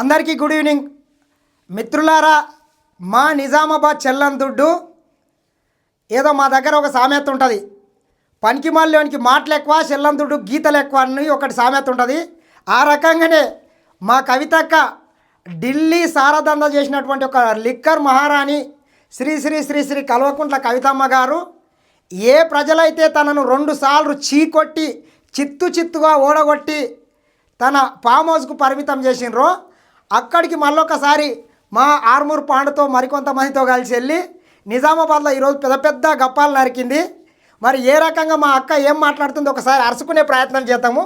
అందరికీ good evening. మిత్రులారా మా నిజామాబాద్ చెల్లందుడ్డు ఏదో మా దగ్గర ఒక సామెత ఉంటుంది. పనికిమాల్లోనికి మాటలు ఎక్కువ చెల్లందుడు గీతలు ఎక్కువ అని ఒకటి సామెత ఉంటుంది. ఆ రకంగానే మా కవితక్క ఢిల్లీ సారదంద చేసినటువంటి ఒక లిక్కర్ మహారాణి శ్రీ శ్రీ శ్రీ శ్రీ కల్వకుంట్ల కవితమ్మ గారు ఏ ప్రజలైతే తనను రెండు సార్లు చీకొట్టి చిత్తు చిత్తుగా ఓడగొట్టి తన ఫామ్ హౌస్కు పరిమితం చేసినరో అక్కడికి మళ్ళొకసారి మా ఆర్మూర్ పాండుతో మరికొంతమందితో కలిసి వెళ్ళి నిజామాబాద్లో ఈరోజు పెద్ద పెద్ద గప్పాలు నరికింది. మరి ఏ రకంగా మా అక్క ఏం మాట్లాడుతుందో ఒకసారి అరుచుకునే ప్రయత్నం చేద్దాము.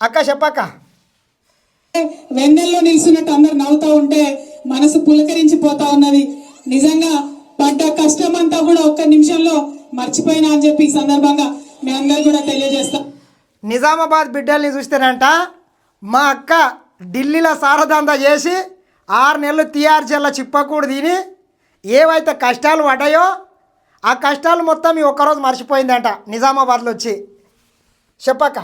అక్క చెప్పక్క. వెన్నెల్లో నిల్చున్నట్టు అందరు నవ్వుతా ఉంటే మనసు పులకరించిపోతా ఉన్నది. నిజంగా పడ్డ కష్టం అంతా కూడా ఒక్క నిమిషంలో మర్చిపోయినా అని చెప్పి ఈ సందర్భంగా మీ అందరు కూడా తెలియజేస్తా నిజామాబాద్ బిడ్డల్ని చూస్తేనంట మా అక్క ఢిల్లీలో సారదంద చేసి ఆరు నెలలు తిహార్ జైల్లో చిప్పకూడు తిని ఏవైతే కష్టాలు పడ్డాయో ఆ కష్టాలు మొత్తం ఈ ఒక్కరోజు మర్చిపోయిందంట నిజామాబాద్లో వచ్చి. చెప్పక్క.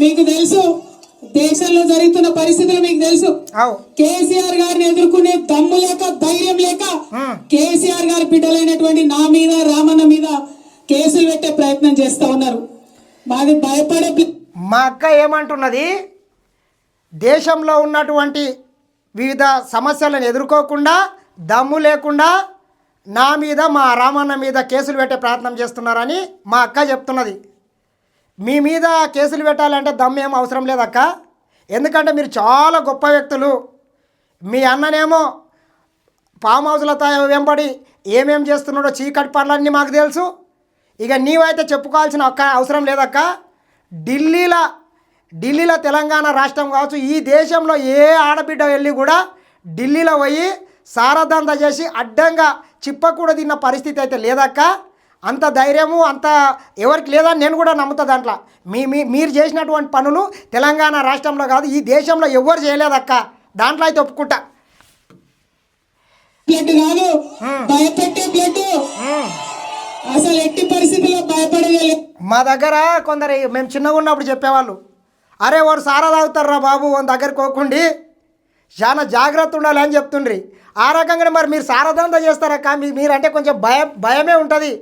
మీకు తెలుసు దేశంలో జరుగుతున్న పరిస్థితులు మీకు తెలుసు. కేసీఆర్ గారిని ఎదుర్కొనే దమ్ము లేక ధైర్యం లేక కేసీఆర్ గారి బిడ్డలైనటువంటి నా మీద రామన్న మీద కేసులు పెట్టే ప్రయత్నం చేస్తా ఉన్నారు. మాది భయపడే మా అక్క ఏమంటున్నది? దేశంలో ఉన్నటువంటి వివిధ సమస్యలను ఎదుర్కోకుండా దమ్ము లేకుండా నా మీద మా రామన్న మీద కేసులు పెట్టే ప్రయత్నం చేస్తున్నారని మా అక్క చెప్తున్నది. మీ మీద కేసులు పెట్టాలంటే దమ్ము ఏం అవసరం లేదక్క. ఎందుకంటే మీరు చాలా గొప్ప వ్యక్తులు. మీ అన్ననేమో ఫామ్ హౌస్లతో వెంబడి ఏమేం చేస్తున్నాడో చీకటి పనులన్నీ మాకు తెలుసు. ఇక నీవైతే చెప్పుకోవాల్సిన ఒక్క అవసరం లేదక్క. ఢిల్లీలో ఢిల్లీలో తెలంగాణ రాష్ట్రం కావచ్చు ఈ దేశంలో ఏ ఆడబిడ్డ వెళ్ళి కూడా ఢిల్లీలో పోయి సారదంద చేసి అడ్డంగా చిప్పకూడ తిన్న పరిస్థితి అయితే లేదక్క. అంత ధైర్యము అంత ఎవరికి లేదని నేను కూడా నమ్ముతా దాంట్లో. మీ మీ మీరు చేసినటువంటి పనులు తెలంగాణ రాష్ట్రంలో కాదు ఈ దేశంలో ఎవరు చేయలేదక్క. దాంట్లో అయితే ఒప్పుకుంటా. బ్లడ్ కాదు అసలు ఎట్టి పరిస్థితుల్లో భయపడలేదు. మా దగ్గర కొందరు మేము చిన్నగా ఉన్నప్పుడు చెప్పేవాళ్ళు అరే వాడు సారా తాగుతారా బాబు వాని దగ్గరికి పోకుండి చాలా జాగ్రత్త ఉండాలి అని చెప్తుండ్రి. ఆ రకంగానే మరి మీరు సారదంద చేస్తారక్క? మీ మీరంటే కొంచెం భయం భయమే ఉంటుంది.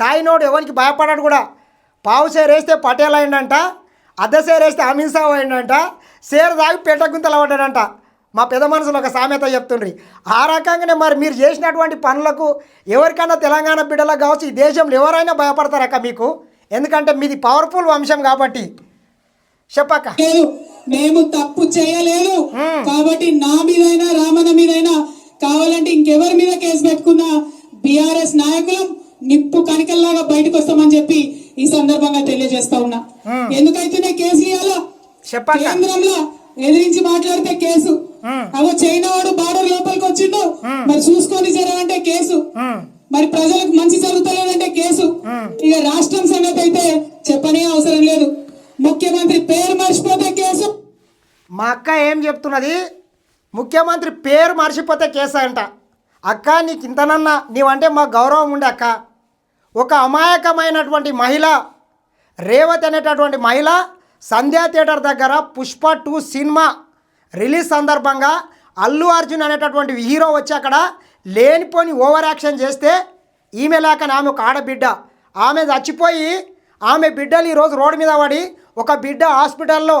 తాయినోడు ఎవరికి భయపడాడు కూడా. పావు సేరు వేస్తే పటేల్ అయిందంట అర్ధ వేస్తే అమిత్ షా అయిందంట సేరు తాగి పెట్ట గుంతలు పడ్డాడంట. మా పెద్ద మనుషులు ఒక సామెత చెప్తుండ్రి. ఆ రకంగానే మరి మీరు చేసినటువంటి పనులకు ఎవరికైనా తెలంగాణ బిడ్డలకు కావచ్చు ఈ దేశంలో ఎవరైనా భయపడతారక్క మీకు? ఎందుకంటే మీది పవర్ఫుల్ వంశం కాబట్టి. చెప్పక్క. మేము తప్పు చేయలేదు. కాబట్టి నా మీదైనా రామన్న మీదైనా కావాలంటే ఇంకెవరి మీద కేసు పెట్టుకున్నా బిఆర్ఎస్ నాయకులం నిప్పు కణికల్లాగా బయటకు వస్తామని చెప్పి ఈ సందర్భంగా తెలియజేస్తా ఉన్నా. ఎందుకైతేనే కేసు ఇవ్వాలా కేంద్రంలో ఎదిరించి మాట్లాడితే కేసు. అగో చైనా వాడు బార్డర్ లోపలికి వచ్చిండు. మరి చూసుకొని జరగంటే కేసు. మరి ప్రజలకు మంచి జరుగుతలేదంటే కేసు. ఇక రాష్ట్రం సంగతి అయితే చెప్పనే అవసరం లేదు. ముఖ్యమంత్రి పేరు మర్చిపోతే కేసు. మా అక్క ఏం చెప్తున్నది? ముఖ్యమంత్రి పేరు మర్చిపోతే కేసు అంట. అక్క నీకు ఇంతనన్నా నీవంటే మాకు గౌరవం ఉండే అక్క. ఒక అమాయకమైనటువంటి మహిళ రేవతి అనేటటువంటి మహిళ సంధ్యా థియేటర్ దగ్గర పుష్ప టూ సినిమా రిలీజ్ సందర్భంగా అల్లు అర్జున్ అనేటటువంటి హీరో వచ్చి అక్కడ లేనిపోని ఓవర్ యాక్షన్ చేస్తే ఈమె లేక ఆమె ఒక ఆడబిడ్డ. ఆమె చచ్చిపోయి ఆమె బిడ్డలు ఈరోజు రోడ్డు మీద పడి ఒక బిడ్డ హాస్పిటల్లో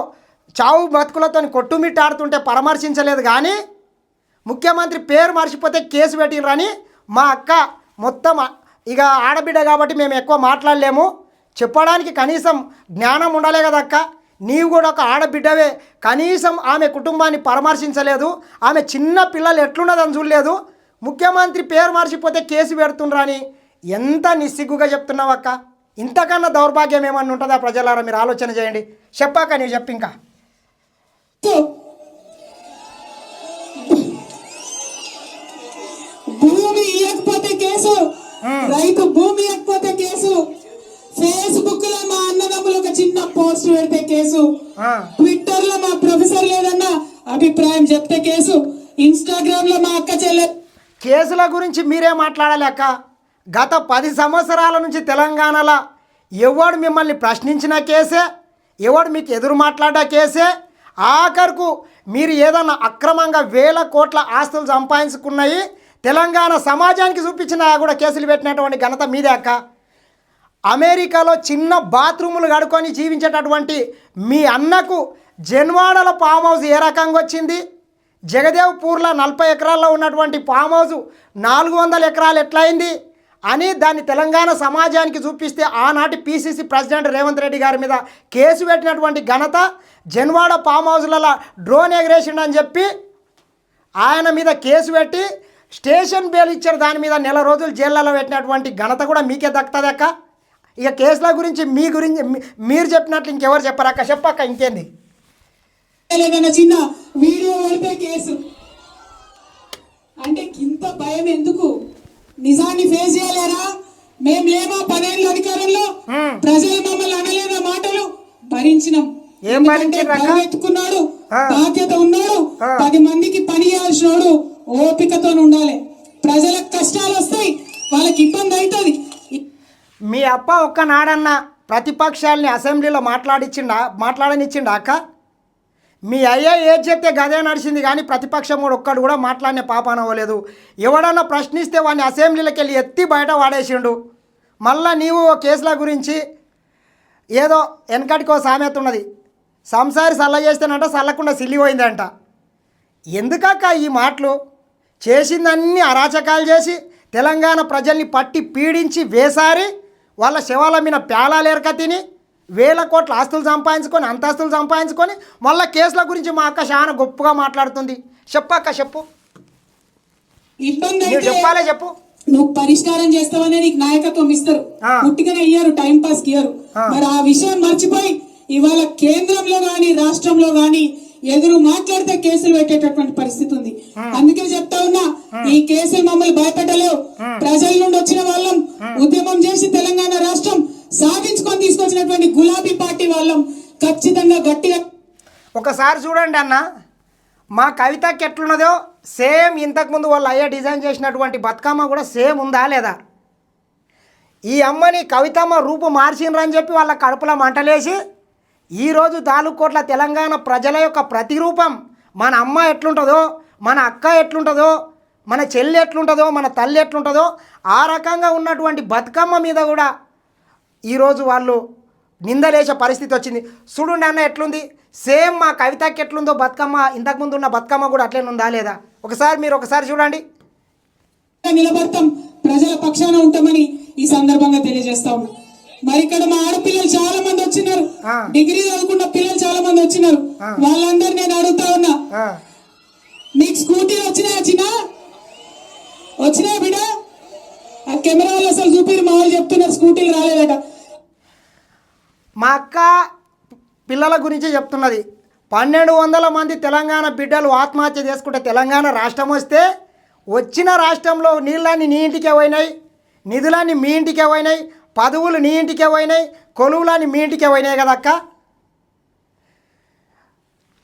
చావు బతుకులతో కొట్టుమిట్టాడుతుంటే పరామర్శించలేదు కానీ ముఖ్యమంత్రి పేరు మర్చిపోతే కేసు పెట్టినరని మా అక్క మొత్తం ఇక ఆడబిడ్డ కాబట్టి మేము ఎక్కువ మాట్లాడలేము. చెప్పడానికి కనీసం జ్ఞానం ఉండాలే కదా అక్క. నీవు కూడా ఒక ఆడబిడ్డవే. కనీసం ఆమె కుటుంబాన్ని పరామర్శించలేదు. ఆమె చిన్న పిల్లలు ఎట్లున్నదని చూడలేదు. ముఖ్యమంత్రి పేరు మర్చిపోతే కేసు పెడుతుండ్రని ఎంత నిస్సిగ్గుగా చెప్తున్నావు అక్క. ఇంతకన్నా దౌర్భాగ్యం ఏమన్నా ఉంటుందా ప్రజలారా? మీరు ఆలోచన చేయండి. చెప్పాక నీవు చెప్పు ఇంకా. భూమి ఇవ్వకపోతే కేసు. రైతు భూమి ఇవ్వకపోతే కేసు. ఫేస్బుక్లో మా అన్నదమ్ములు ఒక చిన్న పోస్ట్ పెడితే కేసు. ట్విట్టర్లో మా ప్రొఫెసర్ లేదన్న అభిప్రాయం చెప్తే కేసు. ఇన్స్టాగ్రామ్లో మా అక్క చెల్లె కేసుల గురించి మీరే మాట్లాడాలి అక్క. గత పది సంవత్సరాల నుంచి తెలంగాణలో ఎవడు మిమ్మల్ని ప్రశ్నించిన కేసే? ఎవడు మీకు ఎదురు మాట్లాడా కేసే? ఆఖరుకు మీరు ఏదన్నా అక్రమంగా వేల కోట్ల ఆస్తులు సంపాదించుకున్నాయి? తెలంగాణ సమాజానికి చూపించిన కూడా కేసులు పెట్టినటువంటి ఘనత మీదే అక్క. అమెరికాలో చిన్న బాత్రూములు కడుకొని జీవించేటటువంటి మీ అన్నకు జన్వాడల ఫామ్ హౌస్ ఏ రకంగా వచ్చింది? జగదేవ్పూర్లో నలభై ఎకరాల్లో ఉన్నటువంటి ఫామ్ హౌస్ నాలుగు వందల ఎకరాలు ఎట్లయింది? అని దాన్ని తెలంగాణ సమాజానికి చూపిస్తే ఆనాటి పీసీసీ ప్రెసిడెంట్ రేవంత్ రెడ్డి గారి మీద కేసు పెట్టినటువంటి ఘనత జన్వాడ ఫామ్ హౌస్లలో డ్రోన్ ఎగరేసిండని చెప్పి ఆయన మీద కేసు పెట్టి స్టేషన్ బెయిల్ ఇచ్చారు. దాని మీద నెల రోజులు జైళ్ళలో పెట్టినటువంటి ఘనత కూడా మీకే దక్కుతుంది ఇక కేసుల గురించి మీ గురించి మీరు చెప్పినట్లు ఇంకెవరు చెప్పరక్క చెప్పక్క ఇంకేంది? లేదన్న చిన్న వీడియో పడితే కేసు. అంటే ఇంత భయం ఎందుకు? నిజాన్ని ఫేస్ చేయలేరా? మేం లేమా పదేళ్ళ అధికారంలో. ప్రజలు మమ్మల్ని అనలేదా మాటలు? భరించినాం. ఏం? ఎత్తుకున్నాడు. బాధ్యత ఉన్నాడు. పది మందికి పని చేయాల్సినోడు ఓపికతో ఉండాలి ప్రజలకు కష్టాలు వస్తాయి వాళ్ళకి ఇబ్బంది అవుతుంది. మీ అప్ప ఒక్క ప్రతిపక్షాలని అసెంబ్లీలో మాట్లాడిచ్చిండా మాట్లాడనిచ్చిండా అక్క? మీ అయ్యా ఏది చెప్తే గదే నడిచింది కానీ ప్రతిపక్షం కూడా ఒక్కడు కూడా మాట్లాడిన పాపాన అవ్వలేదు ఎవడన్నా ప్రశ్నిస్తే వాడిని అసెంబ్లీలోకి వెళ్ళి ఎత్తి బయట వాడేసిండు. మళ్ళా నీవు ఓ కేసుల గురించి ఏదో వెనకటికో సామెత ఉన్నది. సంసారి సల్ల చేస్తేనంట సల్లకుండా సిల్లిపోయిందంట. ఎందుకక్క ఈ మాటలు? చేసిందన్నీ అరాచకాలు చేసి తెలంగాణ ప్రజల్ని పట్టి పీడించి వేసారి వాళ్ళ శవాల మీద పేలాలు ఎరక తిని వేల కోట్ల ఆస్తులు సంపాదించుకొని అంతస్తులు సంపాదించుకొని మళ్ళీ కేసుల గురించి మా అక్క చాలా గొప్పగా మాట్లాడుతుంది. చెప్పక్క చెప్పు. ఇబ్బంది నువ్వు అయితే చెప్పాలే చెప్పు. నువ్వు పరిష్కారం చేస్తావనే నీకు నాయకత్వం ఇస్తారు. ఆ. పుట్టికనే ఇయ్యారు టైం పాస్ ఇయ్యరు. మరి ఆ విషయం మర్చిపోయి ఇవాళ కేంద్రంలో గాని రాష్ట్రంలో గాని ఎదురు మాట్లాడితే కేసులు పెట్టేటటువంటి పరిస్థితి ఉంది. అందుకే చెప్తా ఉన్నా ఈ కేసులు మమ్మల్ని భయపెట్టలేవు. ప్రజల నుండి వచ్చిన వాళ్ళం ఉద్యమం చేసి తెలంగాణ రాష్ట్రం సాధించుకొని తీసుకొచ్చినటువంటి గులాబీ పార్టీ వాళ్ళం. ఖచ్చితంగా గట్టిగా ఒకసారి చూడండి అన్న మా కవితకి ఎట్లున్నదో సేమ్ ఇంతకుముందు వాళ్ళు అయ్యా డిజైన్ చేసినటువంటి బతుకమ్మ కూడా సేమ్ ఉందా లేదా? ఈ అమ్మని కవితమ్మ రూపు మార్చిండ్రని చెప్పి వాళ్ళ కడుపులో మంటలేసి ఈరోజు దాలుకోట్ల తెలంగాణ ప్రజల యొక్క ప్రతిరూపం మన అమ్మ ఎట్లుంటుందో మన అక్క ఎట్లుంటుందో మన చెల్లి ఎట్లుంటుందో మన తల్లి ఎట్లుంటుందో ఆ రకంగా ఉన్నటువంటి బతుకమ్మ మీద కూడా ఈరోజు వాళ్ళు నిందలేసే పరిస్థితి వచ్చింది. చూడండి అన్న ఎట్లుంది? సేమ్ మా కవితకి ఎట్లుందో బతుకమ్మ ఇంతకుముందు ఉన్న బతుకమ్మ కూడా అట్లనే ఉందా లేదా? ఒకసారి మీరు ఒకసారి చూడండి. నిలబడతాం. ప్రజల పక్షాన ఉంటామని ఈ సందర్భంగా తెలియజేస్తా మరి ఇక్కడ మా ఆడపిల్లలు చాలా మంది వచ్చినారు. డిగ్రీ చదువుకున్న పిల్లలు చాలా మంది వచ్చినారు. వాళ్ళందరూ నేను అడుగుతా ఉన్నా. మీకు స్కూటీలు వచ్చినాయా చిన్న వచ్చినాయా బిడ్డ? ఆ కెమెరా వాళ్ళు అసలు చూపిరు మా వాళ్ళు చెప్తున్నారు స్కూటీలు రాలేదట. మా అక్క పిల్లల గురించి చెప్తున్నది. పన్నెండు వందల మంది తెలంగాణ బిడ్డలు ఆత్మహత్య చేసుకుంటే తెలంగాణ రాష్ట్రం వస్తే వచ్చిన రాష్ట్రంలో నీళ్ళన్నీ నీ ఇంటికే పోయినాయి నిధులన్నీ మీ ఇంటికే పోయినాయి పదవులు నీ ఇంటికే పోయినాయి కొలువులని మీ ఇంటికే పోయినాయి కదక్క?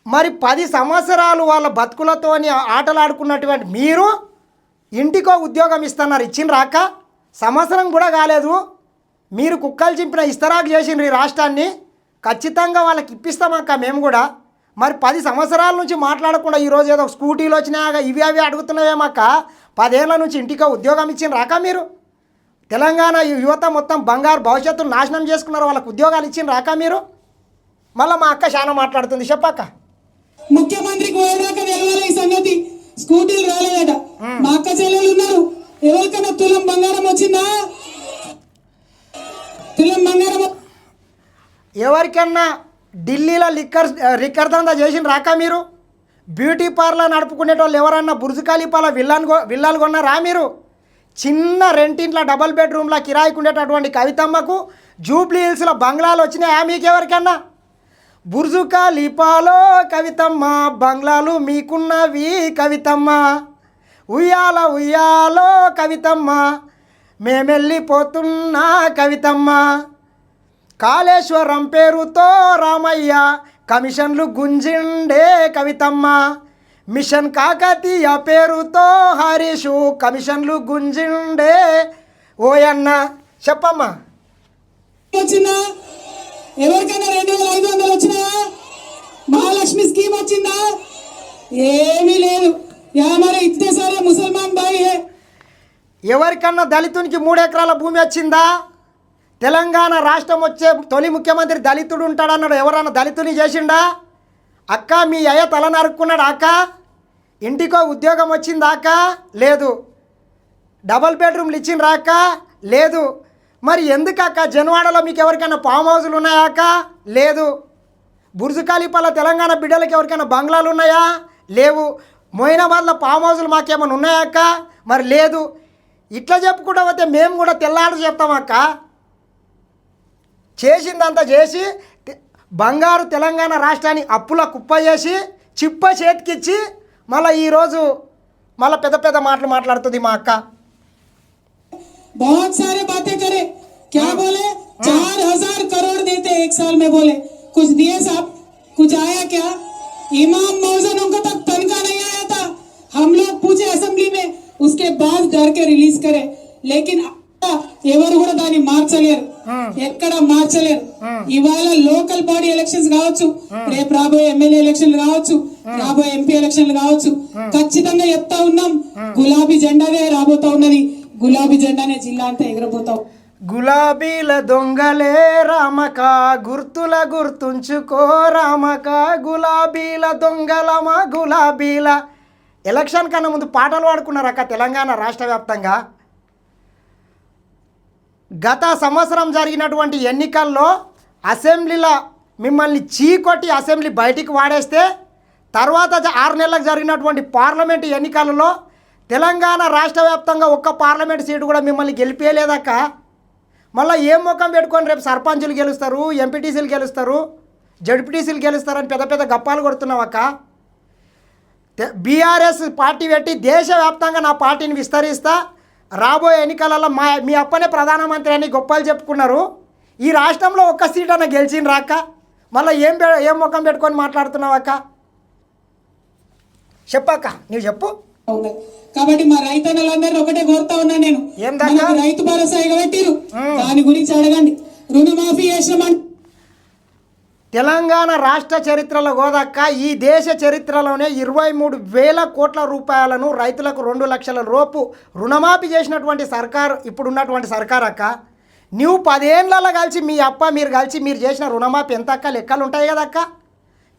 మరి పది సంవత్సరాలు వాళ్ళ బతుకులతోని ఆటలాడుకున్నటువంటి మీరు ఇంటికో ఉద్యోగం ఇస్తున్నారు ఇచ్చిన రాక సంవత్సరం కూడా కాలేదు. మీరు కుక్కలు చింపిన ఇస్తరాకు చేసిండ్రు ఈ రాష్ట్రాన్ని. ఖచ్చితంగా వాళ్ళకి ఇప్పిస్తామక్క మేము కూడా. మరి పది సంవత్సరాల నుంచి మాట్లాడకుండా ఈరోజు ఏదో స్కూటీలు వచ్చినాక ఇవి అవి అడుగుతున్నాయేమక్క పదేళ్ళ నుంచి ఇంటికో ఉద్యోగం ఇచ్చిన రాక మీరు? తెలంగాణ యువత మొత్తం బంగారు భవిష్యత్తును నాశనం చేసుకున్నారు వాళ్ళకి ఉద్యోగాలు ఇచ్చిన రాక మీరు? మళ్ళీ మా అక్క చాలా మాట్లాడుతుంది చెప్పక్క. ముఖ్యమంత్రికి పోయేదాకా తెలవాలి ఈ సంగతి స్కూటీలు రాలేదట. మా అక్క చెల్లెలు ఉన్నారు. ఎవరికైనా తులం బంగారం వచ్చిందా? తులం బంగారం ఎవరికన్నా ఢిల్లీలో లిక్కర్ లిక్కర్ దందా చేసిన రాక మీరు? బ్యూటీ పార్లర్ నడుపుకునేటోళ్ళు ఎవరన్నా బుర్జు ఖలీఫాల విల్లాను విల్లాలు కొన్నారా మీరు? చిన్న రెంటింట్లో డబల్ బెడ్రూమ్లో కిరాయికి ఉండేటటువంటి కవితమ్మకు జూబ్లీ హిల్స్లో బంగ్లాలు వచ్చినాయా మీకు ఎవరికన్నా బుర్జుక లిపాలో కవితమ్మ బంగ్లాలు మీకున్నవి కవితమ్మ. ఉయ్యాల ఉయ్యాలో కవితమ్మ మేమెళ్ళిపోతున్నా కవితమ్మ. కాళేశ్వరం పేరుతో రామయ్య కమిషన్లు గుంజిండే కవితమ్మ. మిషన్ కాకతీయ పేరుతో హరీషు కమిషన్లు గుంజిండే. ఓయన్న చెప్పమ్మా. వచ్చిందా? ఎవరికైనా రెండు వేల ఐదు వందలు వచ్చినాయా మహాలక్ష్మి స్కీమ్ వచ్చిందా? ఏమీ లేదు. యా మరి ఇత్తే సరే ముసల్మాన్ బాయ్ ఎవరికన్నా దళితునికి మూడు ఎకరాల భూమి వచ్చిందా? తెలంగాణ రాష్ట్రం వచ్చే తొలి ముఖ్యమంత్రి దళితుడు ఉంటాడన్నాడు. ఎవరన్నా దళితుని చేసిండా? అక్క మీ అయ్య తల నరుక్కున్నాడు అక్క? ఇంటికో ఉద్యోగం వచ్చిందాక లేదు. డబల్ బెడ్రూమ్లు ఇచ్చిండ్రా లేదు. మరి ఎందుకక్క జనవాడలో మీకు ఎవరికైనా ఫామ్ హౌజులు ఉన్నాయాక లేదు. బుర్జు ఖలీఫాలో తెలంగాణ బిడ్డలకు ఎవరికైనా బంగ్లాలు ఉన్నాయా? లేవు. మొయినాబాద్లో ఫామ్ హౌజులు మాకేమైనా ఉన్నాయా అక్క? మరి లేదు. ఇట్లా చెప్పుకుంటా పోతే మేము కూడా తెల్లాడు చెప్తామక్క చేసిందంతా చేసి బంగారు తెలంగాణ రాష్ట్రాన్ని అప్పుల కుప్ప చేసి చిప్ప చేతికిచ్చి మళ్ళీ ఈరోజు మళ్ళీ పెద్ద పెద్ద మాటలు మాట్లాడుతుంది మా అక్క बहुत सारे बातें करे क्या बोले चार हजार करोड़ देते एक साल में बोले कुछ दिए साहब कुछ आया क्या इमाम मौजन उनको तक तनखा नहीं आया था हम लोग पूछे असेंबली में उसके बाद डर के रिलीज करे लेकिन ఎవరు కూడా దాన్ని మార్చలేరు. ఎక్కడ మార్చలేరు. ఇవాళ లోకల్ బాడీ ఎలక్షన్స్ కావచ్చు రేపు రాబోయే ఎమ్మెల్యే ఎలక్షన్లు కావచ్చు రాబోయే ఎంపీ ఎలక్షన్లు కావచ్చు ఖచ్చితంగా చెప్తా ఉన్నాం. గులాబీ జెండానే రాబోతా ఉన్నది. గులాబీ జెండానే జిల్లా అంతా ఎగరబోతాం. గులాబీల దొంగలే రామక గుర్తుల గుర్తుంచుకో రామక. గులాబీల దొంగలమా గులాబీల. ఎలక్షన్ కన్నా ముందు పాటలు పాడుకున్నారు అక్క తెలంగాణ రాష్ట్ర వ్యాప్తంగా. గత సంవత్సరం జరిగినటువంటి ఎన్నికల్లో అసెంబ్లీలో మిమ్మల్ని చీకొట్టి అసెంబ్లీ బయటికి వాడేస్తే తర్వాత ఆరు నెలలకు జరిగినటువంటి పార్లమెంటు ఎన్నికలలో తెలంగాణ రాష్ట్ర వ్యాప్తంగా ఒక్క పార్లమెంట్ సీటు కూడా మిమ్మల్ని గెలిపేయలేదక్క. మళ్ళీ ఏం ముఖం పెట్టుకొని రేపు సర్పంచులు గెలుస్తారు ఎంపీటీసీలు గెలుస్తారు జడ్పీటీసీలు గెలుస్తారని పెద్ద పెద్ద గప్పాలు కొడుతున్నావక్క. బీఆర్ఎస్ పార్టీ పెట్టి దేశవ్యాప్తంగా నా పార్టీని విస్తరిస్తా రాబోయే ఎన్నికలలో మా మీ అప్పనే ప్రధానమంత్రి అని గొప్పలు చెప్పుకున్నారు. ఈ రాష్ట్రంలో ఒక్క సీట్ అన్న గెలిచిన రాక మళ్ళీ ఏం పె- ఏం ముఖం పెట్టుకొని మాట్లాడుతున్నావు అక్క? చెప్పక్క నువ్వు చెప్పు. కాబట్టి మా రైతన్నలందరూ ఒకటే కోరుతా ఉన్నా నేను. రైతు భరోసా ఎగబెట్టిరు దాని గురించి అడగండి. రుణమాఫీ చేసినామంటే తెలంగాణ రాష్ట్ర చరిత్రలో గోదక్క ఈ దేశ చరిత్రలోనే ఇరవై మూడు వేల కోట్ల రూపాయలను రైతులకు రెండు లక్షల రూపు రుణమాఫీ చేసినటువంటి సర్కార్ ఇప్పుడు ఉన్నటువంటి సర్కార్ అక్క. నువ్వు పదేళ్ళలో కలిసి మీ అప్ప మీరు కలిసి మీరు చేసిన రుణమాఫీ ఎంత అక్క? లెక్కలు ఉంటాయి కదక్క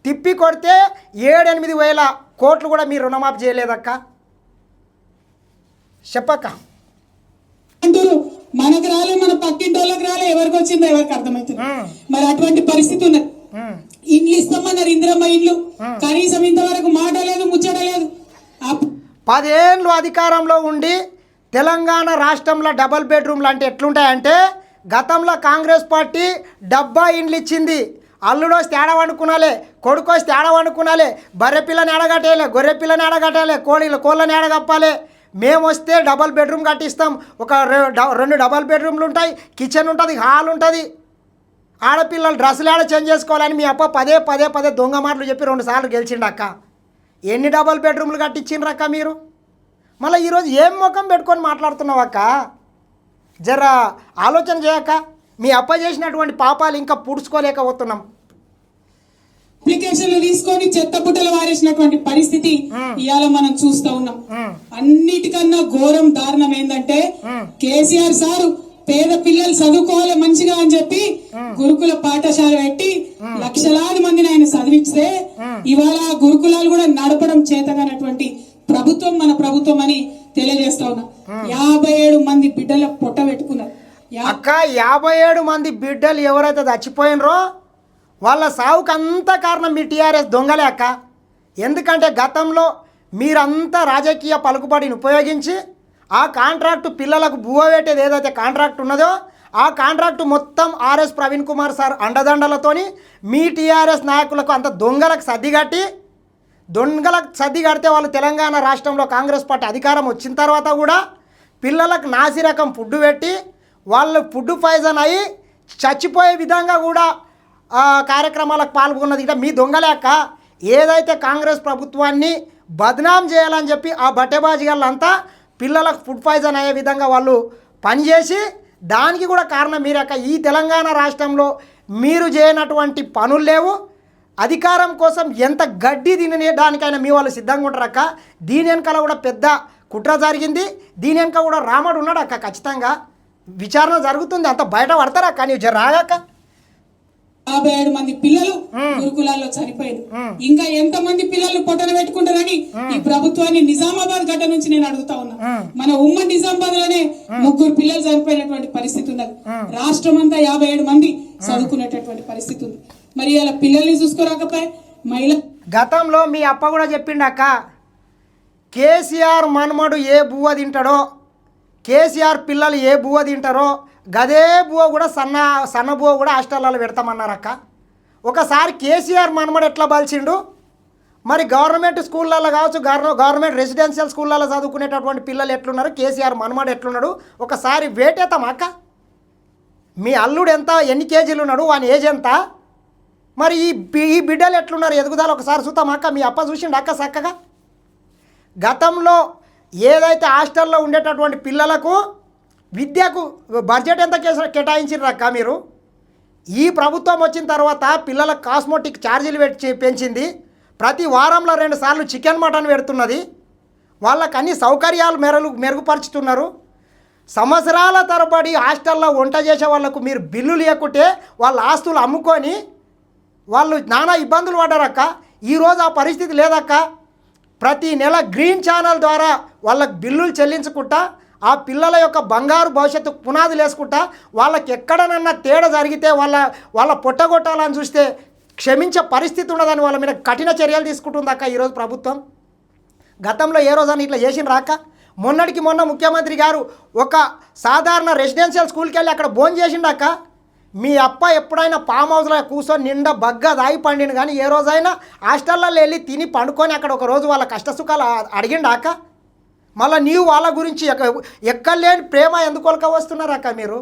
తిప్పి కొడితే ఏడెనిమిది వేల కోట్లు కూడా మీరు రుణమాఫీ చేయలేదక్క చెప్పక్క. మనకు రాలే మన పక్కింటి వాళ్ళకి రాలే ఎవరికి వచ్చిందో ఎవరికి అర్థమవుతుంది. మరి అటువంటి పరిస్థితి ఉన్నది. ఇండ్లు ఇస్తామన్నారు ఇందిరమ్మ ఇండ్లు కనీసం ఇంతవరకు మాట లేదు ముచ్చట లేదు. పదేళ్ళు అధికారంలో ఉండి తెలంగాణ రాష్ట్రంలో డబల్ బెడ్రూమ్లు అంటే ఎట్లుంటాయంటే గతంలో కాంగ్రెస్ పార్టీ డబ్బా ఇండ్లు ఇచ్చింది. అల్లుడు వస్తే ఏడ వండుకునాలే కొడుకు వండుకునాలే బర్రె పిల్లని ఎడగట్టేయాలి గొర్రె పిల్లని ఎడగట్టాలి కోడిలు కోళ్ళని ఎడగప్పాలి మేము వస్తే డబల్ బెడ్రూమ్ కట్టిస్తాం. ఒక రెండు డబల్ బెడ్రూమ్లు ఉంటాయి కిచెన్ ఉంటుంది హాల్ ఉంటుంది. ఆడపిల్లలు డ్రెస్సులు ఆడ చేంజ్ చేసుకోవాలని మీ అప్ప పదే పదే పదే దొంగ మాటలు చెప్పి రెండు సార్లు గెలిచిండు అక్క. ఎన్ని డబల్ బెడ్రూమ్లు కట్టించిండ్రు అక్క మీరు? మళ్ళీ ఈరోజు ఏం ముఖం పెట్టుకొని మాట్లాడుతున్నావు అక్క? జర ఆలోచన చేయక మీ అప్ప చేసినటువంటి పాపాలు ఇంకా పూడ్చుకోలేకపోతున్నాం. అప్లికేషన్లు తీసుకొని చెత్త బుట్టలు వారేసినటువంటి పరిస్థితి ఇవాళ మనం చూస్తా ఉన్నాం. అన్నిటికన్నా ఘోరం దారుణం ఏంటంటే కేసీఆర్ సారు పేద పిల్లలు చదువుకోవాలి మంచిగా అని చెప్పి గురుకుల పాఠశాల పెట్టి లక్షలాది మందిని ఆయన చదివిస్తే ఇవాళ గురుకులాలు కూడా నడపడం చేతగానటువంటి ప్రభుత్వం మన ప్రభుత్వం అని తెలియజేస్తా ఉన్నా. యాభై ఏడు మంది బిడ్డల పొట్ట పెట్టుకున్నారు. అక్క యాభై ఏడు మంది బిడ్డలు ఎవరైతే చచ్చిపోయినరో వాళ్ళ సావుకు అంత కారణం మీ టీఆర్ఎస్ దొంగలే అక్క. ఎందుకంటే గతంలో మీరంతా రాజకీయ పలుకుబడిని ఉపయోగించి ఆ కాంట్రాక్టు పిల్లలకు బువ్వ పెట్టేది ఏదైతే కాంట్రాక్ట్ ఉన్నదో ఆ కాంట్రాక్టు మొత్తం ఆర్ఎస్ ప్రవీణ్ కుమార్ సార్ అండదండలతోని మీ టీఆర్ఎస్ నాయకులకు అంత దొంగలకు సర్దిగట్టి దొంగలకు సర్ది కడితే వాళ్ళు తెలంగాణ రాష్ట్రంలో కాంగ్రెస్ పార్టీ అధికారం వచ్చిన తర్వాత కూడా పిల్లలకు నాసి రకం ఫుడ్ పెట్టి వాళ్ళు ఫుడ్ పాయిజన్ అయ్యి చచ్చిపోయే విధంగా కూడా కార్యక్రమాలకు పాల్గొన్నది ఇక మీ దొంగలేక ఏదైతే కాంగ్రెస్ ప్రభుత్వాన్ని బదనాం చేయాలని చెప్పి ఆ బట్టెబాజీగాళ్ళంతా పిల్లలకు ఫుడ్ పాయిజన్ అయ్యే విధంగా వాళ్ళు పనిచేసి దానికి కూడా కారణం మీరక్క ఈ తెలంగాణ రాష్ట్రంలో మీరు చేయనటువంటి పనులు లేవు. అధికారం కోసం ఎంత గడ్డి తినడానికైనా మీ వాళ్ళు సిద్ధంగా ఉంటారు అక్క. దీని వెనకాల కూడా పెద్ద కుట్ర జరిగింది. దీని వెనక కూడా రాముడు ఉన్నాడు అక్క ఖచ్చితంగా. విచారణ జరుగుతుంది. అంత బయట పడతారా అక్క? రాగాక యాభై ఏడు మంది పిల్లలు గురుకులాల్లో చనిపోయారు. ఇంకా ఎంత మంది పిల్లలు పొట్టన పెట్టుకుంటారని ఈ ప్రభుత్వాన్ని నిజామాబాద్ గడ్డ నుంచి నేను అడుగుతా ఉన్నా. మన ఉమ్మడి నిజామాబాద్లోనే ముగ్గురు పిల్లలు చనిపోయినటువంటి పరిస్థితి ఉన్నది. రాష్ట్రం అంతా యాభై ఏడు మంది చదువుకునేటటువంటి పరిస్థితి ఉంది. మరి ఇలా పిల్లల్ని చూసుకోరాకపోయి మహిళ గతంలో మీ అప్ప కూడా చెప్పిండు అక్క కేసీఆర్ మనమడు ఏ బువ్వ తింటాడో కేసీఆర్ పిల్లలు ఏ బువ్వ తింటారో గదే బువ కూడా సన్న సన్న బువ కూడా హాస్టల్లో పెడతామన్నారు అక్క ఒకసారి కేసీఆర్ మనమడు ఎట్లా బలిచిండు? మరి గవర్నమెంట్ స్కూళ్ళల్లో కావచ్చు గవర్న గవర్నమెంట్ రెసిడెన్షియల్ స్కూళ్ళల్లో చదువుకునేటటువంటి పిల్లలు ఎట్లున్నారు? కేసీఆర్ మనమడు ఎట్లున్నాడు? ఒకసారి వేటేతాం అక్క? మీ అల్లుడు ఎంత ఎన్ని కేజీలు ఉన్నాడు? వాని ఏజ్ ఎంత? మరి ఈ ఈ బిడ్డలు ఎట్లున్నారు? ఎదుగుదల ఒకసారి చూద్దాం అక్క? మీ అప్ప చూసిండు అక్క చక్కగా? గతంలో ఏదైతే హాస్టల్లో ఉండేటటువంటి పిల్లలకు విద్యకు బడ్జెట్ ఎంత కేస- మీరు? ఈ ప్రభుత్వం వచ్చిన తర్వాత పిల్లల కాస్మోటిక్ ఛార్జీలు పెట్టి పెంచింది. ప్రతి వారంలో రెండు సార్లు చికెన్ మటన్ పెడుతున్నది. వాళ్ళకు అన్ని సౌకర్యాలు మెరలు మెరుగుపరుచుతున్నారు. సంవత్సరాల తరబడి హాస్టల్లో వంట చేసే వాళ్ళకు మీరు బిల్లు లేకుంటే వాళ్ళ ఆస్తులు అమ్ముకొని వాళ్ళు నానా ఇబ్బందులు పడ్డారక్క ఈరోజు ఆ పరిస్థితి లేదక్క. ప్రతి నెల గ్రీన్ ఛానల్ ద్వారా వాళ్ళకి బిల్లులు చెల్లించుకుంటా ఆ పిల్లల యొక్క బంగారు భవిష్యత్తు పునాదులు వేసుకుంటా వాళ్ళకి ఎక్కడనన్నా తేడా జరిగితే వాళ్ళ వాళ్ళ పొట్టగొట్టాలని చూస్తే క్షమించే పరిస్థితి ఉండదని వాళ్ళ మీద కఠిన చర్యలు తీసుకుంటుంది అక్క ఈరోజు ప్రభుత్వం. గతంలో ఏ రోజని ఇట్లా చేసిన రాక మొన్నటికి మొన్న ముఖ్యమంత్రి గారు ఒక సాధారణ రెసిడెన్షియల్ స్కూల్కి వెళ్ళి అక్కడ భోజనం చేసిండాక మీ అప్ప ఎప్పుడైనా ఫామ్ హౌస్లో కూర్చొని నిండా బగ్గా దాగి పండిను కానీ ఏ రోజైనా హాస్టల్లో వెళ్ళి తిని పండుకొని అక్కడ ఒక రోజు వాళ్ళ కష్టసుఖాలు అడిగిండాక మళ్ళీ నీవు వాళ్ళ గురించి ఎక్క ఎక్కలేని ప్రేమ ఎందుకొలక వస్తున్నారక్క మీరు?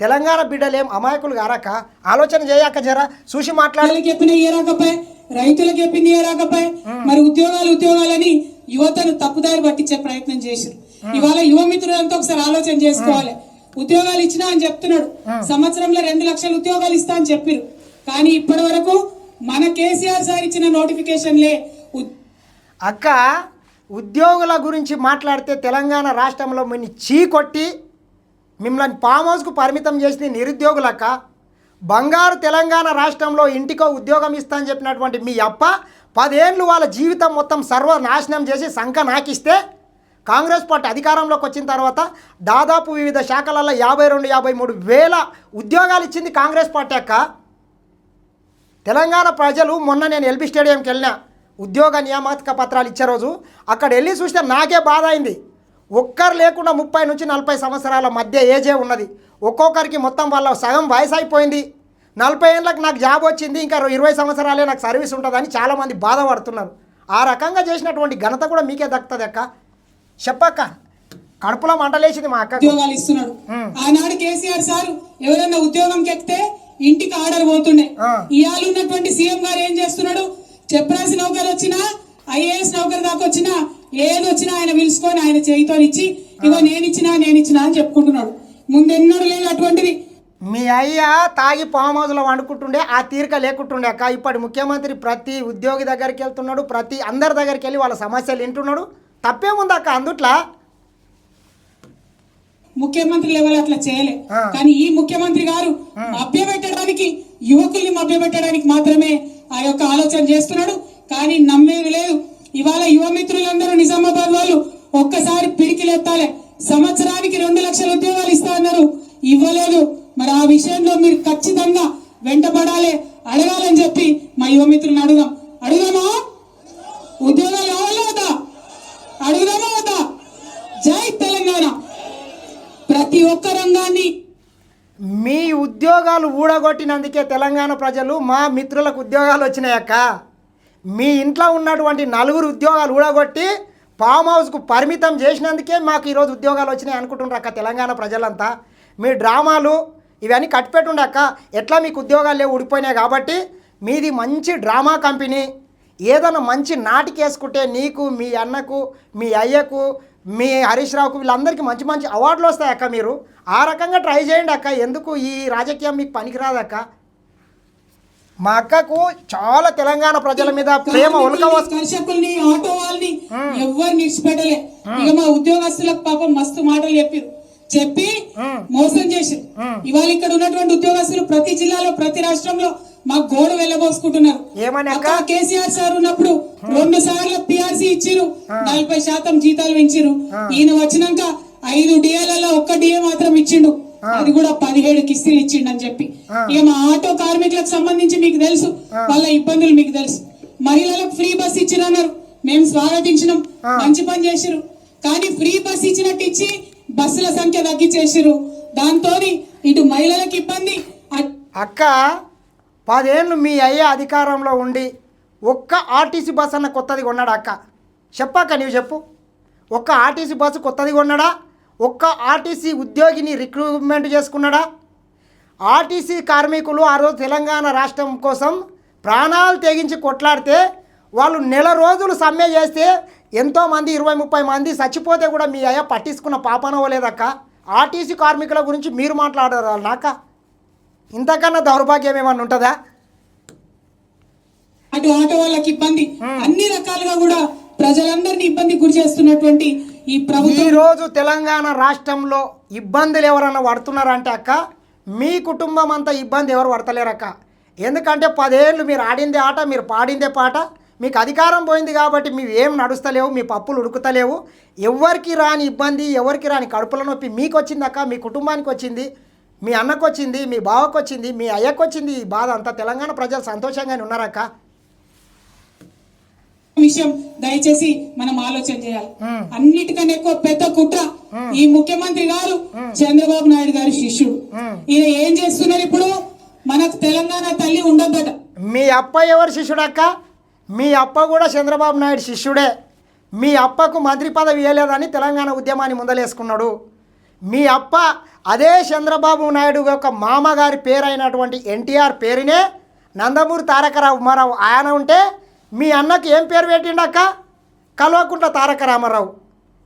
తెలంగాణ బిడ్డలేం అమాయకులు గారక్క ఆలోచన చేయక జరా చూసి మాట్లాడి. పిల్లలకి చెప్పిన ఏ రాకపోయి రైతులకు చెప్పింది ఏ రాకపోయి మరి ఉద్యోగాలు ఉద్యోగాలని యువతను తప్పుదారి పట్టించే ప్రయత్నం చేశారు. ఇవాళ యువ మిత్రులంతా ఒకసారి ఆలోచన చేసుకోవాలి. ఉద్యోగాలు ఇచ్చినా అని చెప్తున్నాడు. సంవత్సరంలో రెండు లక్షల ఉద్యోగాలు ఇస్తా అని చెప్పారు. కానీ ఇప్పటి వరకు మన కేసీఆర్ సార్ ఇచ్చిన నోటిఫికేషన్లే అక్క ఉద్యోగుల గురించి మాట్లాడితే తెలంగాణ రాష్ట్రంలో మిమ్మల్ని చీకొట్టి మిమ్మల్ని ఫామ్ హౌస్కు పరిమితం చేసిన నిరుద్యోగులక్క బంగారు తెలంగాణ రాష్ట్రంలో ఇంటికో ఉద్యోగం ఇస్తా అని చెప్పినటువంటి మీ అప్ప పదేళ్ళు వాళ్ళ జీవితం మొత్తం సర్వనాశనం చేసి సంఖ నాకిస్తే కాంగ్రెస్ పార్టీ అధికారంలోకి వచ్చిన తర్వాత దాదాపు వివిధ శాఖలలో యాభై రెండు యాభై మూడు వేల ఉద్యోగాలు ఇచ్చింది కాంగ్రెస్ పార్టీ అక్క. తెలంగాణ ప్రజలు మొన్న నేను ఎల్బీ స్టేడియంకి వెళ్ళినా ఉద్యోగ నియామక పత్రాలు ఇచ్చే రోజు అక్కడ వెళ్ళి చూస్తే నాకే బాధ అయింది. ఒక్కరు లేకుండా ముప్పై నుంచి నలభై సంవత్సరాల మధ్య ఏజే ఉన్నది. ఒక్కొక్కరికి మొత్తం వాళ్ళ సగం వయసు అయిపోయింది. నలభై ఏళ్ళకి నాకు జాబ్ వచ్చింది ఇంకా ఇరవై సంవత్సరాలే నాకు సర్వీస్ ఉంటుందని చాలామంది బాధపడుతున్నారు. ఆ రకంగా చేసినటువంటి ఘనత కూడా మీకే దక్కుతుంది అక్క. చెప్పక్క కడుపులో మంటలేసింది మా అక్క ఉద్యోగాలు ఇస్తున్నాడు. ఆనాడు కేసీఆర్ సార్ ఎవరైనా ఉద్యోగంకి ఎక్కితే ఇంటికి ఆర్డర్ పోతుండే. ఇవాళ ఉన్నటువంటి సీఎం గారు ఏం చేస్తున్నాడు? చెప్పరాసి నౌకరు వచ్చినా ఐఏఎస్ నౌకరు దాకా వచ్చినా ఏది వచ్చినా ఆయన పిలుచుకొని ఆయన చేయితో ఇచ్చి ఇగో నేను ఇచ్చినా నేను ఇచ్చినా అని చెప్పుకుంటున్నాడు. ముందెన్నడూ లేదు అటువంటిది. మీ అయ్య తాగి హౌస్లో వండుకుంటుండే ఆ తీరిక లేకుంటుండే అక్క. ఇప్పటి ముఖ్యమంత్రి ప్రతి ఉద్యోగి దగ్గరికి వెళ్తున్నాడు ప్రతి అందరి దగ్గరికి వెళ్ళి వాళ్ళ సమస్యలు వింటున్నాడు. తప్పేముంది అక్క అందుట్లా? ముఖ్యమంత్రి లెవెల్ అట్లా చేయలే. కానీ ఈ ముఖ్యమంత్రి గారు మభ్యపెట్టడానికి యువకుల్ని మభ్యపెట్టడానికి మాత్రమే ఆ యొక్క ఆలోచన చేస్తున్నాడు. కానీ నమ్మేది లేదు. ఇవాళ యువ మిత్రులందరూ నిజామాబాద్ వాళ్ళు ఒక్కసారి పిడికిలెత్తాలి. సంవత్సరానికి రెండు లక్షల ఉద్యోగాలు ఇస్తా అన్నారు. ఇవ్వలేదు. మరి ఆ విషయంలో మీరు ఖచ్చితంగా వెంటపడాలి. అడగాలని చెప్పి మా యువ మిత్రులను అడుగుదాం. అడుగుదామా? ఉద్యోగాలు కావాలా వద్దా అడుగుదామా వద్దా? జై తెలంగాణ. ప్రతి ఒక్క రంగాన్ని ఉద్యోగాలు ఊడగొట్టినందుకే తెలంగాణ ప్రజలు మా మిత్రులకు ఉద్యోగాలు వచ్చినాయక్క మీ ఇంట్లో ఉన్నటువంటి నలుగురు ఉద్యోగాలు ఊడగొట్టి ఫామ్ హౌస్కు పరిమితం చేసినందుకే మాకు ఈరోజు ఉద్యోగాలు వచ్చినాయి అనుకుంటున్నారు అక్క తెలంగాణ ప్రజలంతా. మీ డ్రామాలు ఇవన్నీ కట్టిపెట్టుండే అక్క. ఎట్లా మీకు ఉద్యోగాలు లేవు ఊడిపోయినాయి కాబట్టి మీది మంచి డ్రామా కంపెనీ. ఏదైనా మంచి నాటికేసుకుంటే నీకు మీ అన్నకు మీ అయ్యకు మీ హరీష్ రావుకు వీళ్ళందరికీ మంచి మంచి అవార్డులు వస్తాయి అక్క మీరు. ఆ రకంగా ట్రై చేయండి అక్క. ఎందుకు ఈ రాజకీయం మీకు పనికిరాదక్క మా అక్కకు చాలా తెలంగాణ ప్రజల మీద ప్రేమ ఉలక ఆటో వాళ్ళని ఎవరు నిడిచిపెట్టలే. ఇక మా ఉద్యోగస్తులకు పాపం మస్తు మాటలు చెప్పారు. చెప్పి మోసం చేసారు ఇవాళ ఇక్కడ ఉన్నటువంటి ఉద్యోగస్తులు ప్రతి జిల్లాలో ప్రతి రాష్ట్రంలో మా గోడు వెళ్ళబోసుకుంటున్నారు. అక్క? కేసీఆర్ సార్ ఉన్నప్పుడు రెండు సార్లు పిఆర్సీ ఇచ్చిరు నలభై శాతం జీతాలు పెంచిరు ఈయన వచ్చినాక ఐదు డిఏలలో ఒక్క డిఏ మాత్రం ఇచ్చిండు. అది కూడా పదిహేడు కిస్తీలు ఇచ్చిండు అని చెప్పి. ఇక మా ఆటో కార్మికులకు సంబంధించి మీకు తెలుసు. వాళ్ళ ఇబ్బందులు మీకు తెలుసు. మహిళలకు ఫ్రీ బస్ ఇచ్చిరన్నారు మేము స్వాగతించినాం. మంచి పని చేసిరు కానీ ఫ్రీ బస్ ఇచ్చినట్టు ఇచ్చి బస్సుల సంఖ్య తగ్గించేసిరు దాంతో ఇటు మహిళలకు ఇబ్బంది. అక్క పదేళ్ళు మీ అయ్యే అధికారంలో ఉండి ఒక్క ఆర్టీసీ బస్ అన్న కొత్తది కొన్నాడా అక్క? చెప్పాక నీవు చెప్పు. ఒక్క ఆర్టీసీ బస్సు కొత్తది కొన్నాడా? ఒక్క ఆర్టీసీ ఉద్యోగిని రిక్రూట్మెంట్ చేసుకున్నాడా? ఆర్టీసీ కార్మికులు ఆ రోజు తెలంగాణ రాష్ట్రం కోసం ప్రాణాలు తెగించి కొట్లాడితే వాళ్ళు నెల రోజులు సమ్మె చేస్తే ఎంతోమంది ఇరవై ముప్పై మంది చచ్చిపోతే కూడా మీ అయ్య పట్టించుకున్న పాపనో లేదక్క ఆర్టీసీ కార్మికుల గురించి మీరు మాట్లాడారు నాక? ఇంతకన్నా దౌర్భాగ్యం ఏమన్నా ఉంటుందా? అటు ఆటో వాళ్ళకి ఇబ్బంది. అన్ని రకాలుగా కూడా ప్రజలందరినీ ఇబ్బంది గురి చేస్తున్నటువంటి ఈ ప్రభుత్వం. ఈ రోజు తెలంగాణ రాష్ట్రంలో ఇబ్బందులు ఎవరన్నా పడుతున్నారంటే అక్క మీ కుటుంబం అంతా ఇబ్బంది ఎవరు పడతలేరక్క ఎందుకంటే పదేళ్ళు మీరు ఆడిందే ఆట మీరు పాడిందే పాట. మీకు అధికారం పోయింది కాబట్టి మీ ఏం నడుస్తలేవు మీ పప్పులు ఉడుకుతలేవు. ఎవరికి రాని ఇబ్బంది ఎవరికి రాని కడుపుల నొప్పి మీకు వచ్చిందక్క మీ కుటుంబానికి వచ్చింది. మీ అన్నకు వచ్చింది మీ బావకు వచ్చింది మీ అయ్యకు వచ్చింది ఈ బాధ అంతా తెలంగాణ ప్రజలు సంతోషంగానే ఉన్నారక్క విషయం దయచేసి మనం ఆలోచన చేయాలి. అన్నిటికన్నా ఎక్కువ పెద్ద కుట్ర ఈ ముఖ్యమంత్రి గారు చంద్రబాబు నాయుడు గారి శిష్యుడు. ఈయన ఏం చేస్తున్నారు ఇప్పుడు? మనకు తెలంగాణ తల్లి ఉండొద్దట. మీ అప్ప ఎవరు శిష్యుడక్క మీ అప్ప కూడా చంద్రబాబు నాయుడు శిష్యుడే. మీ అప్పకు మంత్రి పదవి ఇవ్వలేదని తెలంగాణ ఉద్యమాన్ని ముందలేసుకున్నాడు. మీ అప్ప అదే చంద్రబాబు నాయుడు యొక్క మామగారి పేరైనటువంటి ఎన్టీఆర్ పేరునే నందమూరి తారక రామారావు ఆయన ఉంటే మీ అన్నకి ఏం పేరు పెట్టిండక్క కల్వకుంట్ల తారక రామారావు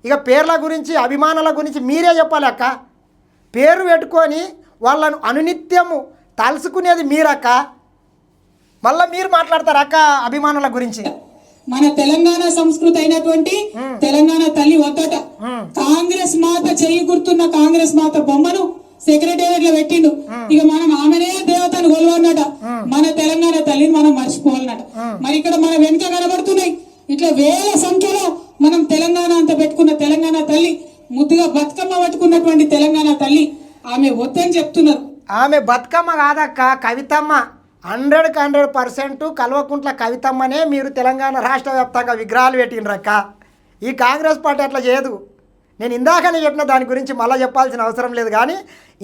ఇక పేర్ల గురించి అభిమానుల గురించి మీరే చెప్పాలి అక్క. పేరు పెట్టుకొని వాళ్ళను అనునిత్యము తలుసుకునేది మీరక్క. మళ్ళీ మీరు మాట్లాడతారు అక్క అభిమానుల గురించి? మన తెలంగాణ సంస్కృతి అయినటువంటి తెలంగాణ తల్లి వద్దట కాంగ్రెస్ మాత చెయ్యి గుర్తున్న కాంగ్రెస్ మాత బొమ్మను సెక్రటేరియట్లో పెట్టిండు ఇక మనం ఆమెనే దేవతను కొలవన్నట. మన తెలంగాణ తల్లిని మనం మర్చిపోవాలన్నట. మరి ఇక్కడ మన వెనుక కనబడుతున్నాయి. ఇట్లా వేల సంఖ్యలో మనం తెలంగాణ అంత పెట్టుకున్న తెలంగాణ తల్లి ముద్దుగా బతుకమ్మ పట్టుకున్నటువంటి తెలంగాణ తల్లి ఆమె వద్దని చెప్తున్నారు. ఆమె బతుకమ్మ కాదక్క కవితమ్మ. హండ్రెడ్కి హండ్రెడ్ పర్సెంట్ కల్వకుంట్ల కవితమ్మనే మీరు తెలంగాణ రాష్ట్ర వ్యాప్తంగా విగ్రహాలు పెట్టినరక్క ఈ కాంగ్రెస్ పార్టీ అట్లా చేయదు. నేను ఇందాకనే చెప్పిన దాని గురించి మళ్ళీ చెప్పాల్సిన అవసరం లేదు కానీ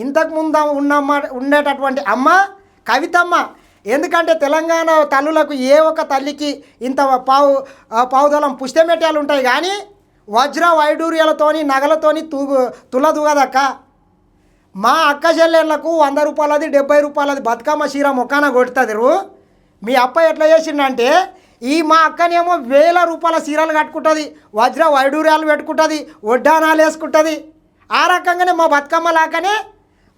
ఇంతకుముందు ఉన్నమ్మ ఉండేటటువంటి అమ్మ కవితమ్మ. ఎందుకంటే తెలంగాణ తల్లులకు ఏ ఒక్క తల్లికి ఇంత పావు పావుదలం పుష్టమెట్యాలు ఉంటాయి కానీ వజ్ర వైడూర్యాలతోని నగలతోని తూగు తులదుగదక్క. మా అక్క చెల్లెళ్ళకు వంద రూపాయలది డెబ్బై రూపాయలది బతుకమ్మ చీర మొక్కాన కొడుతుందిరు మీ అప్ప ఎట్లా చేసిండంటే ఈ మా అక్కనేమో వేల రూపాయల చీరలు కట్టుకుంటుంది వజ్ర వైడూర్యాలు పెట్టుకుంటుంది వడ్డానాలు వేసుకుంటుంది. ఆ రకంగానే మా బతుకమ్మ లాగానే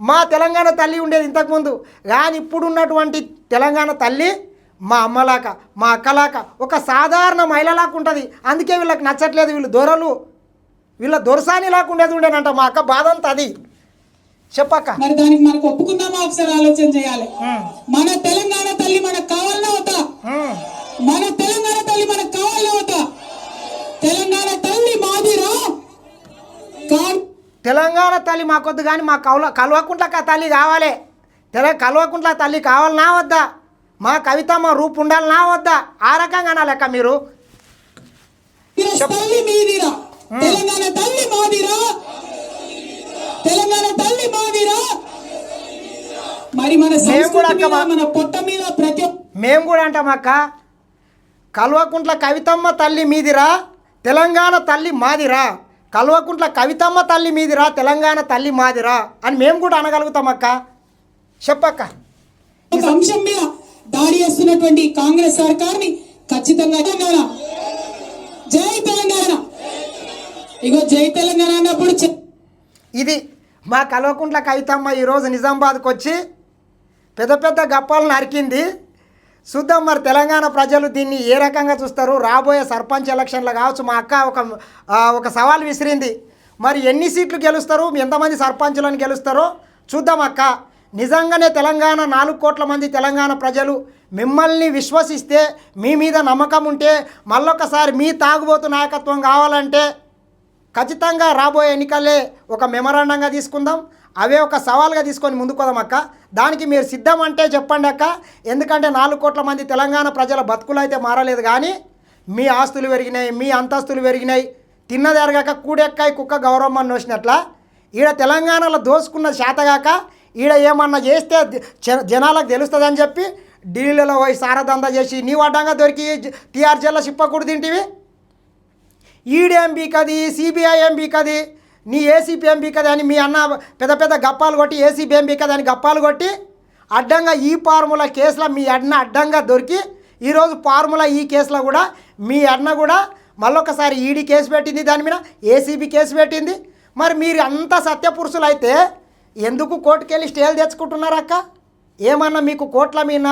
మా తెలంగాణ తల్లి ఉండేది ఇంతకుముందు. కానీ ఇప్పుడు ఉన్నటువంటి తెలంగాణ తల్లి మా అమ్మలాక మా అక్కలాక ఒక సాధారణ మహిళలాగా ఉంటుంది. అందుకే వీళ్ళకి నచ్చట్లేదు వీళ్ళు దొరలు. వీళ్ళ దొరసాని లాగా ఉండేది ఉండేనంట మా అక్క. బాధ అంతా అది. చెప్పక్క మరి దానికి మనకు ఒప్పుకుందామా ఒకసారి ఆలోచన చేయాలి. మన తెలంగాణ తల్లి మనకు కావాలన్నా అవుతా మన తెలంగాణ తల్లి మనకు కావాలన్నా అవుతా తెలంగాణ తల్లి మాదిరా తెలంగాణ తల్లి మాకొద్దు కానీ మా కౌల కల్వకుంట్ల క- తల్లి కావాలి. తెల కల్వకుంట్ల తల్లి కావాలనా వద్దా? మా కవితమ్మ రూపు ఉండాలనా వద్దా? ఆ రకంగా నా లెక్క మీరు. తెలంగాణ తల్లి మాదిరా తల్లి మాదిరా? మరి మన మన పొట్ట మీద ప్రతి మేము కూడా అంటాం అక్క. కల్వకుంట్ల కవితమ్మ తల్లి మీదిరా తెలంగాణ తల్లి మాదిరా. కల్వకుంట్ల కవితమ్మ తల్లి మీదిరా తెలంగాణ తల్లి మాదిరా అని మేము కూడా అనగలుగుతాం అక్క. చెప్పక్క. అంశం మీద దాడి చేస్తున్నటువంటి కాంగ్రెస్ సర్కార్ని ఖచ్చితంగా తెలంగాణ. జై తెలంగాణ. ఇగో జై తెలంగాణ అన్నప్పుడు ఇది మా కల్వకుంట్ల కవితమ్మ ఈరోజు నిజామాబాద్కి వచ్చి పెద్ద పెద్ద గప్పాలు నరికింది చూద్దాం మరి తెలంగాణ ప్రజలు దీన్ని ఏ రకంగా చూస్తారు? రాబోయే సర్పంచ్ ఎలక్షన్లో కావచ్చు మా అక్క ఒక ఒక సవాల్ విసిరింది. మరి ఎన్ని సీట్లు గెలుస్తారు? ఎంతమంది సర్పంచులను గెలుస్తారో చూద్దాం అక్క. నిజంగానే తెలంగాణ నాలుగు కోట్ల మంది తెలంగాణ ప్రజలు మిమ్మల్ని విశ్వసిస్తే మీ మీద నమ్మకం ఉంటే మళ్ళొకసారి మీ తాగుబోతు నాయకత్వం కావాలంటే ఖచ్చితంగా రాబోయే ఎన్నికలే ఒక మెమరాండంగా తీసుకుందాం అవే ఒక సవాల్గా తీసుకొని ముందుకు పోదాం అక్క దానికి మీరు సిద్ధం అంటే చెప్పండి అక్క ఎందుకంటే నాలుగు కోట్ల మంది తెలంగాణ ప్రజల బతుకులు అయితే మారలేదు కానీ మీ ఆస్తులు పెరిగినాయి మీ అంతస్తులు పెరిగినాయి తిన్నదెరగాక కూడెక్కాయి కుక్క గౌరవం అని నోసినట్ల ఈడ తెలంగాణలో దోసుకున్న శాతగాక ఈడ ఏమన్నా చేస్తే జ- జనాలకు తెలుస్తుందని చెప్పి ఢిల్లీలో పోయి సారదందా చేసి నీవు అడ్డంగా దొరికి టీఆర్ చిప్పకూడదు తింటివి ఈడీ ఎంపీ కది సిబిఐ ఎంపీ కది నీ ఏసీపీ ఎంపీ కదా అని మీ అన్న పెద్ద పెద్ద గప్పాలు కొట్టి ఏసీపీ ఎంపీ కదా అని గప్పాలు కొట్టి అడ్డంగా ఈ ఫార్ములా కేసులో మీ అన్న అడ్డంగా దొరికి ఈరోజు ఫార్ములా ఈ కేసులో కూడా మీ అన్న కూడా మళ్ళొకసారి ఈడీ కేసు పెట్టింది దాని మీద ఏసీబీ కేసు పెట్టింది. మరి మీరు అంత సత్యపురుషులు అయితే ఎందుకు కోర్టుకెళ్ళి స్టేలు తెచ్చుకుంటున్నారు అక్క? ఏమన్నా మీకు కోట్ల మీద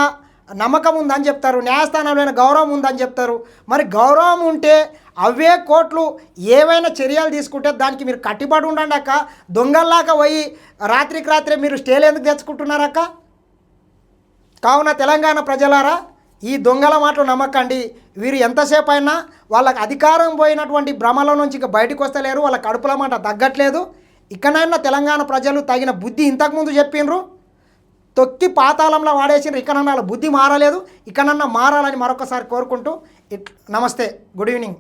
నమ్మకం ఉందని చెప్తారు న్యాయస్థానంలో గౌరవం ఉందని చెప్తారు. మరి గౌరవం ఉంటే అవే కోట్లు ఏవైనా చర్యలు తీసుకుంటే దానికి మీరు కట్టుబడి ఉండండి అక్క. దొంగల్లాగా పోయి రాత్రికి రాత్రే మీరు స్టేలు ఎందుకు తెచ్చుకుంటున్నారక్క కావున తెలంగాణ ప్రజలారా ఈ దొంగల మాటలు నమ్మకండి. వీరు ఎంతసేపు అయినా వాళ్ళకి అధికారం పోయినటువంటి భ్రమలో నుంచి ఇక బయటకు వస్తలేరు వాళ్ళ కడుపుల మాట తగ్గట్లేదు. ఇకనైనా తెలంగాణ ప్రజలు తగిన బుద్ధి ఇంతకుముందు చెప్పిండ్రు తొక్కి పాతాళంలో వాడేసిన ఇకనన్నా బుద్ధి మారలేదు ఇకనన్నా మారాలని మరొకసారి కోరుకుంటూ ఇట్ నమస్తే గుడ్ ఈవినింగ్.